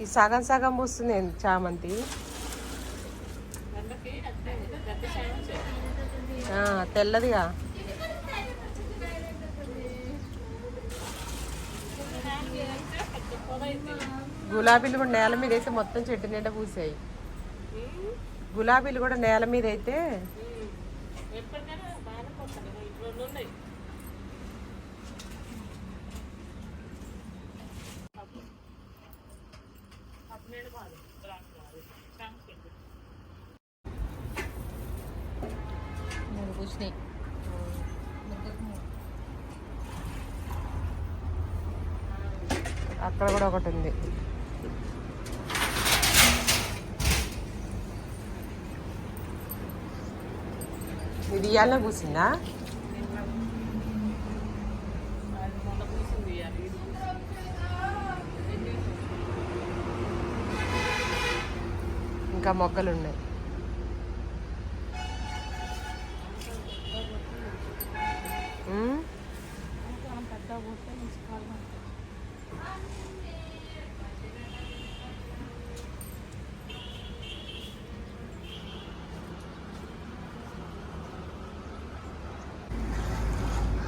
ఈ సగం సగం పూస్తుంది చామంతి ఆ, తెల్లదిగా. గులాబీలు కూడా నేల మీద అయితే మొత్తం చెట్టు నిండా పూసాయి. గులాబీలు కూడా నేల మీద అయితే మూడు పూసినాయి అక్కడ కూడా ఒకటి ఉంది. ఇది ఇయ్యాలనే పూసిందా? ఇంకా మొక్కలు ఉన్నాయి.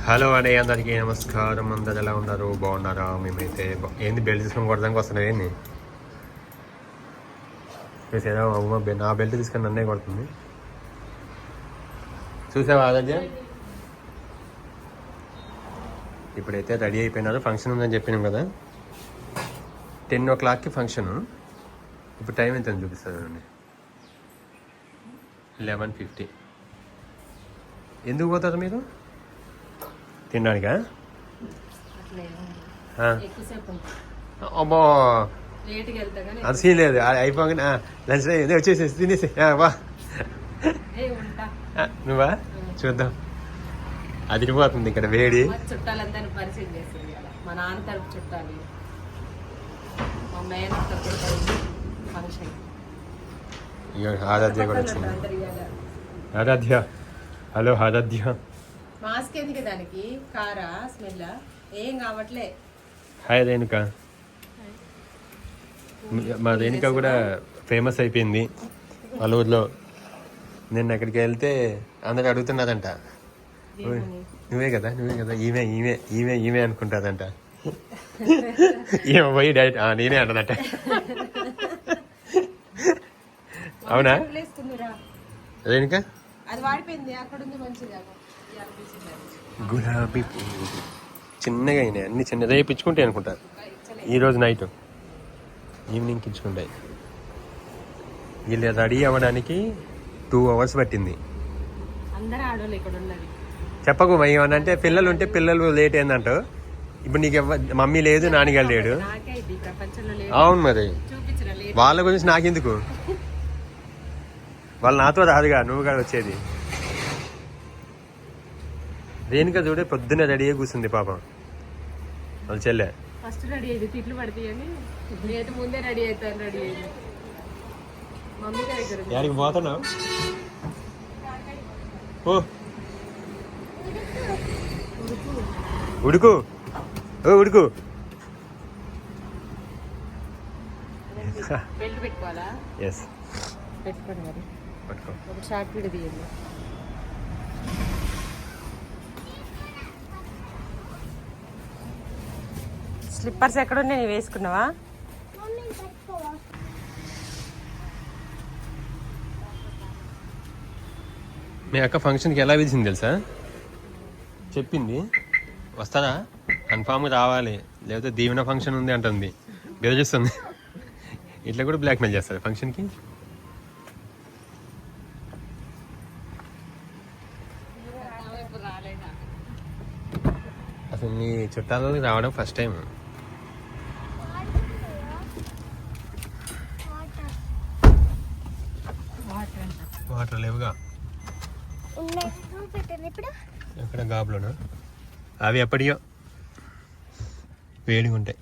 హలో అండి అందరికీ నమస్కారం. అందరు ఎలా ఉన్నారు? బాగున్నారా? మేమైతే ఏంది బెల్ట్ తీసుకొని కొడదానికి వస్తున్నాయి ఏంది? చూసారా అమ్మ నా బెల్ట్ తీసుకొని నన్నే కొడుతుంది. చూసావా ఆరాధ్య ఇప్పుడైతే రెడీ అయిపోయినారు. ఫంక్షన్ ఉందని చెప్పినాం కదా. టెన్ ఓ క్లాక్కి ఫంక్షన్ ఇప్పుడు టైం ఎంత చూపిస్తాను లెవెన్ ఫిఫ్టీ ఎందుకు పోతారు మీరు? తినడానికా? కానీ అది సీన్ లేదు. అయిపోగానే లంచ్ వచ్చేసేసి తినేసి వా. నువ్వా? చూద్దాం. అదిరిపోతుంది ఇక్కడ వేడి. చుట్టాలందరినీ పరిచయం చేసింది మా నాన్న తరపు చుట్టాలు. మా మేన తరపు ఫంక్షన్ ఇగో ఆరాధ్య కూడా వచ్చింది. అందరు ఇవాళ. ఆరాధ్య. హలో ఆరాధ్య. మాస్క్ ఎందుకు దానికి? కారా? స్మెల్ ఏం కావట్లే. హాయ్ రేణుక. మా రేణుక కూడా ఫేమస్ అయిపోయింది. వాళ్ళ ఊర్లో. నిన్న అక్కడికి వెళ్తే అందరు అడుగుతున్నారంట. నువ్వే కదా నువ్వే కదా ఈమె ఈమె ఈమె ఈమె అనుకుంటాదంట. ఈమె పోయి "ఆ, నేనే అంటదట. అవునా? రేణుక. గులాబీ పువ్వు. చిన్నగా అయినాయి అన్ని చిన్న రేపు ఇచ్చుకుంటాయి అనుకుంటా. ఈ రోజు నైట్ ఈవినింగ్కి ఇచ్చుకుంటాయి. వీళ్ళు రెడీ అవ్వడానికి టూ అవర్స్ పట్టింది. అందరు ఆడవాళ్ళు ఇక్కడ ఉన్నది. చెప్పకు ఏమనంటే పిల్లలు ఉంటే పిల్లలు లేట్ అయిందంట. ఇప్పుడు నీకు ఎవ్వ మమ్మీ లేదు నాన్నగారు లేడు. అవును మరి. వాళ్ళ గురించి నాకెందుకు? వాళ్ళు నాతో రాదుగా నువ్వు కూడా వచ్చేది. రేణుక చూడే పొద్దున్న రెడీ అయ్యి కూర్చుంది పాపం. వాళ్ళ చెల్లె. ఫస్ట్ రెడీ అయ్యింది తిట్లు పడతాయి అని. నేనైతే ముందే రెడీ అవుతాను రెడీ అయ్యింది. మమ్మీ గారి దగ్గర ఉంది. యాడికి పోతున్నావు? ఓ ఉడుకు. ఓ ఉడుకు. ఎస్ పెట్టుకోండి మరి. పట్టుకో. ఒక షార్ట్ వీడియో తీయండి. స్లిప్పర్స్ ఎక్కడున్నాయి? నీవు వేసుకున్నావా? మీ అక్క ఫంక్షన్కి ఎలా పిలిచింది తెలుసా? చెప్పింది. వస్తారా కన్ఫామ్గా రావాలి. లేకపోతే దీవెన ఫంక్షన్ ఉంది అంటుంది. బెదిరిస్తుంది. ఇట్లా కూడా బ్లాక్మెయిల్ చేస్తారు ఫంక్షన్కి అసలు నీ చుట్టాలకి రావడం ఫస్ట్ టైం వాటర్ లేవుగా. ఎక్కడ గాబులోనా? అవి ఎప్పటియో వేడిగా ఉంటాయి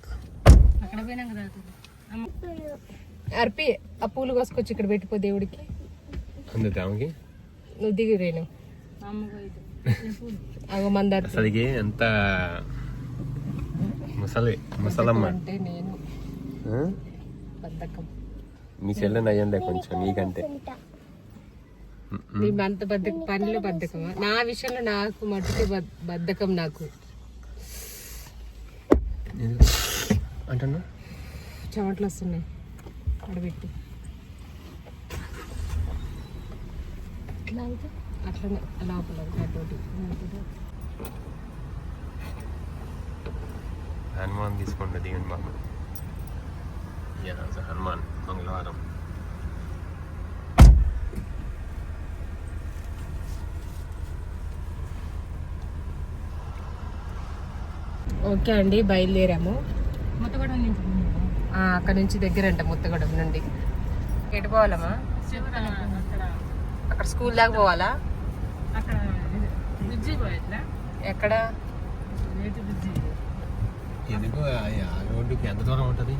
అక్కడ పోయినాక అర్పి ఆ పూలు కోసుకొచ్చి ఇక్కడ పెట్టిపో దేవుడికి. అందుతా ఆమెకి నువ్వు దిగి రేణు. అగో మందార అసలుకి ఎంత ముసలి ముసలమ్మ. అంటే నేను. మీ చెల్లె నయ్యంలే కొంచెం నీకంటే. నీ అంత బద్ధకం పనిలో బద్ధకమా? నా విషయంలో నాకు మట్టుకు బద్- బద్ధకం నాకు. అంటున్నా చెమటలు వస్తున్నాయి. అడబెట్టి అట్లనే లోపల అటోటి హనుమాన్ తీసుకోండి దిగండి బాబు యా హనుమాన్ మంగళవారం. ఓకే అండి బయలుదేరాము. మొత్తగూడెం నుంచి ఆ, అక్కడ నుంచి దగ్గర అంట ముత్తగూడెం నుండి. ఎటు పోవాలమ్మా? అక్కడ. అక్కడ స్కూల్ దాకా పోవాలా? అక్కడ బ్రిడ్జి పోయేట్లా? ఎక్కడ? నేటి బ్రిడ్జి? ఎందుకు? ఆ రోడ్డుకి ఎంత దూరం ఉంటుంది?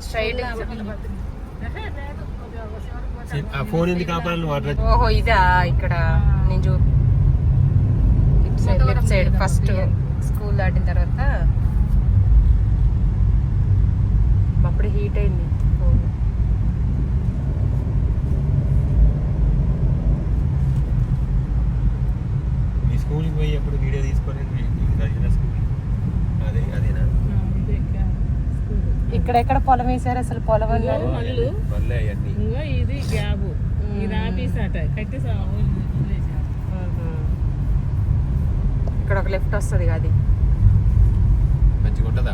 స్ట్రైట్. ఆ ఫోన్ ఎందుకు ఆపాలి వాటర్ ఓహో ఇదా ఇక్కడ. నేను చూ లెఫ్ట్ సైడ్ ఫస్ట్ స్కూల్ దాటిన తర్వాత అప్పుడు హీట్ అయింది. మీ స్కూల్కి పోయి ఎప్పుడు వీడియో తీసుకొని నచ్చిన స్కూల్ అదే అదేనా? ఇక్కడెక్కడ పొలం వేసారు అసలు పొలం అన్నారు? ఇది గ్యాబు. ఇది ఆఫీస్ అట కట్టి ఇక్కడ ఒక లెఫ్ట్ వస్తుంది అది. మంచిగా ఉంటుందా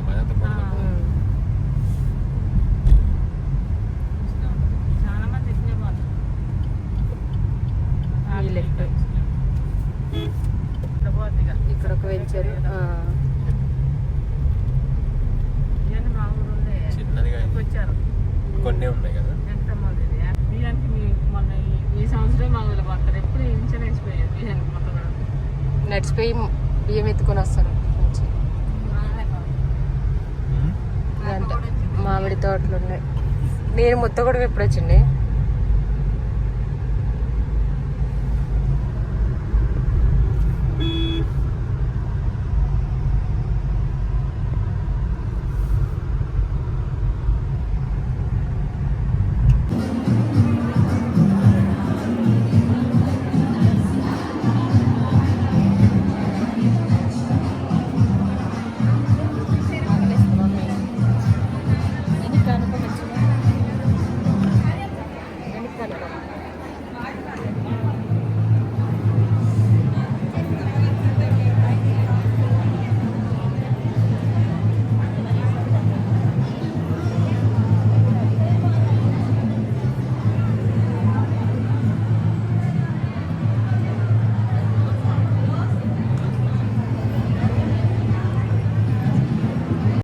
లెఫ్ట్. ఇక్కడ ఒక వెంచర్ ఇవన్నీ మా ఊరుండే చిన్నదిగా వచ్చారు కొన్ని ఉన్నాయి కదా ఎంతమంది బియ్యానికి మీ మొన్న ఈ- ఈ సంవత్సరం మా ఊళ్ళో పడతారు ఎప్పుడు ఇన్సూరెన్స్ పోయారు బియ్యానికి మొత్తం కూడా. నడిచిపోయి బియ్యం ఎత్తుకొని వస్తారు మామిడి తోటలు ఉన్నాయి. నేను ముత్తగూడెం ఎప్పుడు వచ్చింది?